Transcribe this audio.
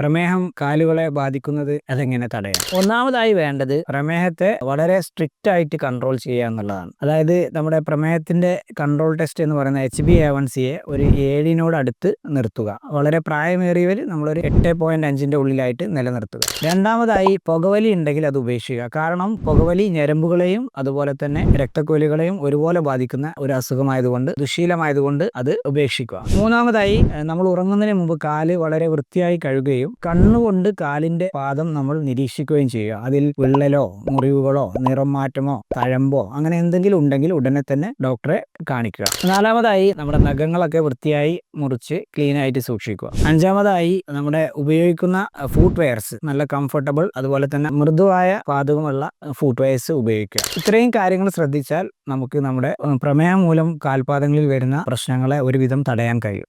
പ്രമേഹം കാലുകളെ ബാധിക്കുന്നത് അതെങ്ങനെ തടയാം? ഒന്നാമതായി വേണ്ടത് പ്രമേഹത്തെ വളരെ സ്ട്രിക്റ്റ് ആയിട്ട് കൺട്രോൾ ചെയ്യുക എന്നുള്ളതാണ്. അതായത് നമ്മുടെ പ്രമേഹത്തിന്റെ കൺട്രോൾ ടെസ്റ്റ് എന്ന് പറയുന്ന എച്ച് ബി എ വൺ സിയെ ഒരു ഏഴിനോട് അടുത്ത് നിർത്തുക. വളരെ പ്രായമേറിയവർ നമ്മളൊരു എട്ട് പോയിന്റ് അഞ്ചിന്റെ ഉള്ളിലായിട്ട് നിലനിർത്തുക. രണ്ടാമതായി പുകവലി ഉണ്ടെങ്കിൽ അത് ഉപേക്ഷിക്കുക. കാരണം പുകവലി ഞരമ്പുകളെയും അതുപോലെ തന്നെ രക്തക്കൊലികളെയും ഒരുപോലെ ബാധിക്കുന്ന ഒരു അസുഖമായതുകൊണ്ട് ദുശീലമായതുകൊണ്ട് അത് ഉപേക്ഷിക്കുക. മൂന്നാമതായി നമ്മൾ ഉറങ്ങുന്നതിന് മുമ്പ് കാൽ വളരെ വൃത്തിയായി കഴുകുകയും കണ്ണുകൊണ്ട് കാലിന്റെ പാദം നമ്മൾ നിരീക്ഷിക്കുകയും ചെയ്യുക. അതിൽ വിള്ളലോ മുറിവുകളോ നിറം മാറ്റമോ തഴമ്പോ അങ്ങനെ എന്തെങ്കിലും ഉണ്ടെങ്കിൽ ഉടനെ തന്നെ ഡോക്ടറെ കാണിക്കുക. നാലാമതായി നമ്മുടെ നഖങ്ങളൊക്കെ വൃത്തിയായി മുറിച്ച് ക്ലീൻ ആയിട്ട് സൂക്ഷിക്കുക. അഞ്ചാമതായി നമ്മുടെ ഉപയോഗിക്കുന്ന ഫുഡ് വെയർസ് നല്ല കംഫർട്ടബിൾ അതുപോലെ തന്നെ മൃദുവായ പാതകമുള്ള ഫുഡ് വെയർസ് ഉപയോഗിക്കുക. ഇത്രയും കാര്യങ്ങൾ ശ്രദ്ധിച്ചാൽ നമുക്ക് നമ്മുടെ പ്രമേയം മൂലം കാൽപാദങ്ങളിൽ വരുന്ന പ്രശ്നങ്ങളെ ഒരുവിധം തടയാൻ കഴിയും.